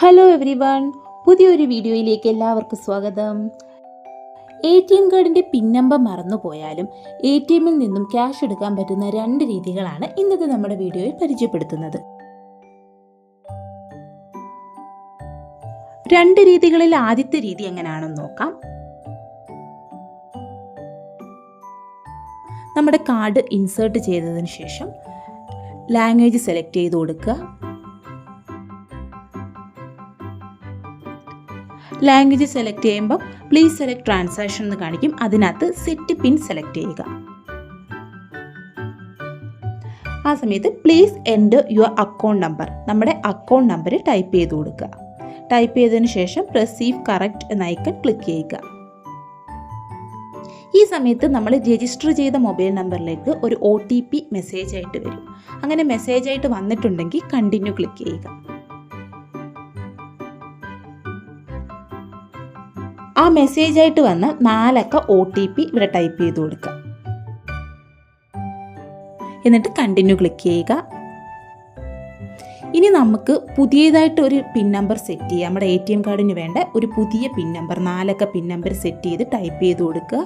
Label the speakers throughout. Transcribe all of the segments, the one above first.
Speaker 1: Hello every one പുതിയൊരു വീഡിയോയിലേക്ക് എല്ലാവർക്കും സ്വാഗതം. എ ടി എം കാർഡിന്റെ പിൻ നമ്പർ മറന്നുപോയാലും എ ടി എമ്മിൽ നിന്നും ക്യാഷ് എടുക്കാൻ പറ്റുന്ന രണ്ട് രീതികളാണ് ഇന്നത്തെ നമ്മുടെ വീഡിയോയിൽ പരിചയപ്പെടുത്തുന്നത്. രണ്ട് രീതികളിൽ ആദ്യത്തെ രീതി എങ്ങനെയാണെന്ന് നോക്കാം. നമ്മുടെ കാർഡ് ഇൻസേർട്ട് ചെയ്തതിന് ശേഷം ലാംഗ്വേജ് സെലക്ട് ചെയ്ത് കൊടുക്കുക. ലാംഗ്വേജ് സെലക്ട് ചെയ്യുമ്പോൾ പ്ലീസ് സെലക്ട് ട്രാൻസാക്ഷൻ എന്ന് കാണിക്കും. അതിനകത്ത് സെറ്റ് പിൻ സെലക്ട് ചെയ്യുക. ആ സമയത്ത് please enter your account number നമ്മുടെ അക്കൗണ്ട് നമ്പർ ടൈപ്പ് ചെയ്ത് കൊടുക്കുക. ടൈപ്പ് ചെയ്തതിന് ശേഷം റിസീവ് കറക്റ്റ് എന്ന ഐക്കൺ ക്ലിക്ക് ചെയ്യുക. ഈ സമയത്ത് നമ്മൾ രജിസ്റ്റർ ചെയ്ത മൊബൈൽ നമ്പറിലേക്ക് ഒരു ഒ ടി പി മെസ്സേജ് ആയിട്ട് വരും. അങ്ങനെ മെസ്സേജ് ആയിട്ട് വന്നിട്ടുണ്ടെങ്കിൽ കണ്ടിന്യൂ ക്ലിക്ക് ചെയ്യുക. ആ മെസ്സേജ് ആയിട്ട് വന്ന നാലക്ക ഒ ടി പി ഇവിടെ ടൈപ്പ് ചെയ്ത് കൊടുക്കുക എന്നിട്ട് കണ്ടിന്യൂ ക്ലിക്ക് ചെയ്യുക. ഇനി നമുക്ക് പുതിയതായിട്ട് ഒരു പിൻ നമ്പർ സെറ്റ് ചെയ്യുക നമ്മുടെ എ ടി എം കാർഡിന് വേണ്ട ഒരു പുതിയ പിൻ നമ്പർ നാലക്ക പിൻ നമ്പർ സെറ്റ് ചെയ്ത് ടൈപ്പ് ചെയ്ത് കൊടുക്കുക.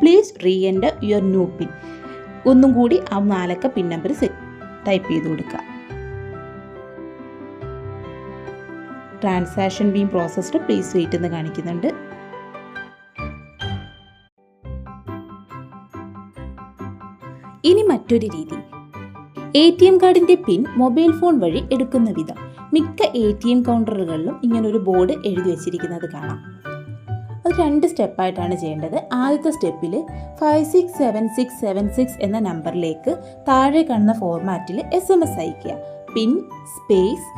Speaker 1: Please re enter your new PIN ഒന്നും കൂടി ആ നാലക്ക പിൻ നമ്പർ സെറ്റ് ടൈപ്പ് ചെയ്ത് കൊടുക്കുക. Transaction being processed please wait എന്ന് കാണിക്കുന്നുണ്ട്. ഇനി മറ്റൊരു രീതി. എ ടി എം കാർഡിന്റെ പിൻ മൊബൈൽ ഫോൺ വഴി എടുക്കുന്ന വിധം മിക്ക എ ടി എം കൗണ്ടറുകളിലും ഇങ്ങനൊരു ബോർഡ് എഴുതി വെച്ചിരിക്കുന്നത് കാണാം. അത് രണ്ട് സ്റ്റെപ്പായിട്ടാണ് ചെയ്യേണ്ടത്. ആദ്യത്തെ സ്റ്റെപ്പിൽ five six seven six seven six എന്ന നമ്പറിലേക്ക് താഴെ കാണുന്ന ഫോർമാറ്റിൽ എസ് എം എസ് അയയ്ക്കുക. PIN space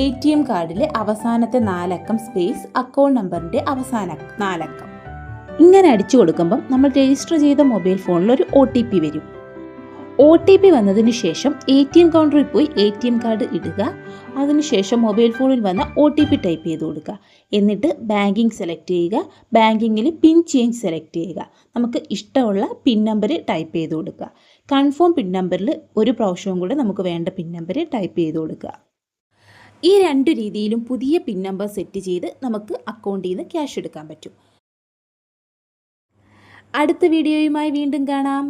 Speaker 1: A T M കാർഡിലെ അവസാനത്തെ നാലക്കം സ്പേസ് അക്കൗണ്ട് നമ്പറിന്റെ അവസാന നാലക്കം. ഇങ്ങനെ അടിച്ചു കൊടുക്കുമ്പം നമ്മൾ രജിസ്റ്റർ ചെയ്ത മൊബൈൽ ഫോണിൽ ഒരു ഒ ടി പി വരും. ഒ ടി പി വന്നതിന് ശേഷം എ ടി എം കൗണ്ടറിൽ പോയി എ ടി എം കാർഡ് ഇടുക. അതിനുശേഷം മൊബൈൽ ഫോണിൽ വന്ന ഒ ടി പി ടൈപ്പ് ചെയ്ത് കൊടുക്കുക എന്നിട്ട് ബാങ്കിങ് സെലക്ട് ചെയ്യുക. ബാങ്കിങ്ങിൽ പിൻ ചേഞ്ച് സെലക്ട് ചെയ്യുക. നമുക്ക് ഇഷ്ടമുള്ള പിൻ നമ്പർ ടൈപ്പ് ചെയ്ത് കൊടുക്കുക കൺഫേം പിൻ നമ്പറിൽ ഒരു പ്രാവശ്യവും കൂടെ നമുക്ക് വേണ്ട പിൻ നമ്പർ ടൈപ്പ് ചെയ്ത് കൊടുക്കുക ഈ രണ്ട് രീതിയിലും പുതിയ പിൻ നമ്പർ സെറ്റ് ചെയ്ത് നമുക്ക് അക്കൗണ്ടിൽ നിന്ന് ക്യാഷ് എടുക്കാൻ പറ്റും. അടുത്ത വീഡിയോയുമായി വീണ്ടും കാണാം.